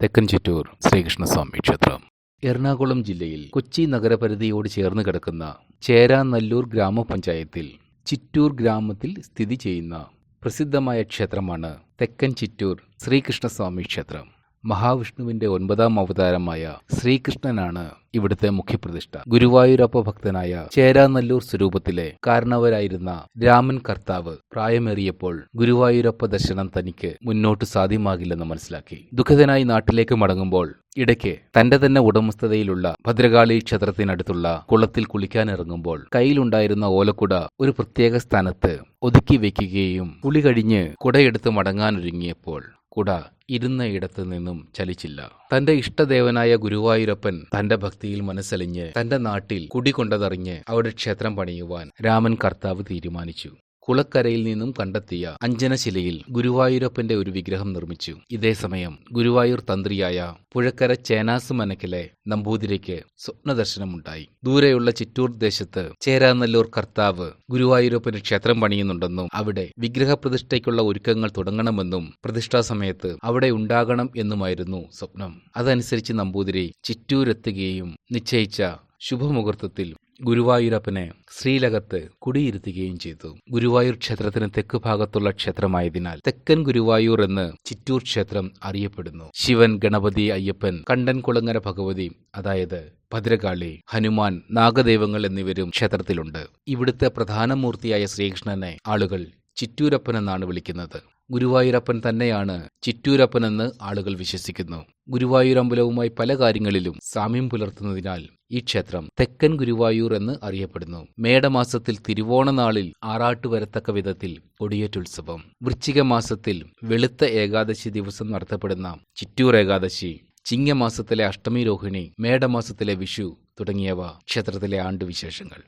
തെക്കൻ ചിറ്റൂർ ശ്രീകൃഷ്ണസ്വാമി ക്ഷേത്രം. എറണാകുളം ജില്ലയിൽ കൊച്ചി നഗരപരിധിയോട് ചേർന്ന് കിടക്കുന്ന ചേരാനല്ലൂർ ഗ്രാമപഞ്ചായത്തിൽ ചിറ്റൂർ ഗ്രാമത്തിൽ സ്ഥിതി ചെയ്യുന്ന പ്രസിദ്ധമായ ക്ഷേത്രമാണ് തെക്കൻ ചിറ്റൂർ ശ്രീകൃഷ്ണസ്വാമി ക്ഷേത്രം. മഹാവിഷ്ണുവിന്റെ ഒൻപതാം അവതാരമായ ശ്രീകൃഷ്ണനാണ് ഇവിടുത്തെ മുഖ്യപ്രതിഷ്ഠ. ഗുരുവായൂരപ്പ ഭക്തനായ ചേരാനല്ലൂർ സ്വരൂപത്തിലെ കാരണവരായിരുന്ന രാമൻ കർത്താവ് പ്രായമേറിയപ്പോൾ ഗുരുവായൂരപ്പ ദർശനം തനിക്ക് മുന്നോട്ട് സാധ്യമാകില്ലെന്ന് മനസ്സിലാക്കി. ദുഃഖിതനായി നാട്ടിലേക്ക് മടങ്ങുമ്പോൾ ഇടയ്ക്ക് തന്റെ തന്നെ ഉടമസ്ഥതയിലുള്ള ഭദ്രകാളി ക്ഷേത്രത്തിനടുത്തുള്ള കുളത്തിൽ കുളിക്കാനിറങ്ങുമ്പോൾ കയ്യിലുണ്ടായിരുന്ന ഓലക്കുട ഒരു പ്രത്യേക സ്ഥാനത്ത് ഒതുക്കി വെക്കുകയും കുളി കഴിഞ്ഞ് കുടയെടുത്ത് മടങ്ങാനൊരുങ്ങിയപ്പോൾ കുട ഇരുന്ന ഇടത്തു നിന്നും ചലിച്ചില്ല. തന്റെ ഇഷ്ടദേവനായ ഗുരുവായൂരപ്പൻ തന്റെ ഭക്തിയിൽ മനസ്സലിഞ്ഞ് തന്റെ നാട്ടിൽ കുടികൊണ്ടതറിഞ്ഞ് അവിടെ ക്ഷേത്രം പണിയുവാൻ രാമൻ കർത്താവ് തീരുമാനിച്ചു. കുളക്കരയിൽ നിന്നും കണ്ടെത്തിയ അഞ്ജനശിലയിൽ ഗുരുവായൂരപ്പന്റെ ഒരു വിഗ്രഹം നിർമ്മിച്ചു. ഇതേ സമയം ഗുരുവായൂർ തന്ത്രിയായ പുഴക്കര ചേനാസ് മനക്കിലെ നമ്പൂതിരിക്ക് സ്വപ്നദർശനമുണ്ടായി. ദൂരെയുള്ള ചിറ്റൂർ ദേശത്ത് ചേരാനല്ലൂർ കർത്താവ് ഗുരുവായൂരപ്പന് ക്ഷേത്രം പണിയുന്നുണ്ടെന്നും അവിടെ വിഗ്രഹപ്രതിഷ്ഠയ്ക്കുള്ള ഒരുക്കങ്ങൾ തുടങ്ങണമെന്നും പ്രതിഷ്ഠാ സമയത്ത് അവിടെ ഉണ്ടാകണം എന്നുമായിരുന്നു സ്വപ്നം. അതനുസരിച്ച് നമ്പൂതിരി ചിറ്റൂരെത്തുകയും നിശ്ചയിച്ച ശുഭമുഹൂർത്തത്തിൽ ഗുരുവായൂരപ്പനെ ശ്രീലകത്ത് കുടിയിരുത്തുകയും ചെയ്തു. ഗുരുവായൂർ ക്ഷേത്രത്തിന് തെക്ക് ഭാഗത്തുള്ള ക്ഷേത്രമായതിനാൽ തെക്കൻ ഗുരുവായൂർ എന്ന് ചിറ്റൂർ ക്ഷേത്രം അറിയപ്പെടുന്നു. ശിവൻ ഗണപതി അയ്യപ്പൻ കണ്ടൻകുളങ്ങര ഭഗവതി അതായത് ഭദ്രകാളി ഹനുമാൻ നാഗദേവങ്ങൾ എന്നിവരും ക്ഷേത്രത്തിലുണ്ട്. ഇവിടുത്തെ പ്രധാന മൂർത്തിയായ ശ്രീകൃഷ്ണനെ ആളുകൾ ചിറ്റൂരപ്പൻ എന്നാണ് വിളിക്കുന്നത്. ഗുരുവായൂരപ്പൻ തന്നെയാണ് ചിറ്റൂരപ്പനെന്ന് ആളുകൾ വിശ്വസിക്കുന്നു. ഗുരുവായൂരമ്പലവുമായി പല കാര്യങ്ങളിലും സാമ്യം പുലർത്തുന്നതിനാൽ ഈ ക്ഷേത്രം തെക്കൻ ഗുരുവായൂർ എന്ന് അറിയപ്പെടുന്നു. മേടമാസത്തിൽ തിരുവോണ നാളിൽ ആറാട്ട് വരത്തക്ക വിധത്തിൽ കൊടിയേറ്റുത്സവം. വൃശ്ചിക മാസത്തിൽ വെളുത്ത ഏകാദശി ദിവസം നടത്തപ്പെടുന്ന ചിറ്റൂർ ഏകാദശി ചിങ്ങമാസത്തിലെ അഷ്ടമി രോഹിണി മേടമാസത്തിലെ വിഷു തുടങ്ങിയവ ക്ഷേത്രത്തിലെ ആണ്ടുവിശേഷങ്ങൾ.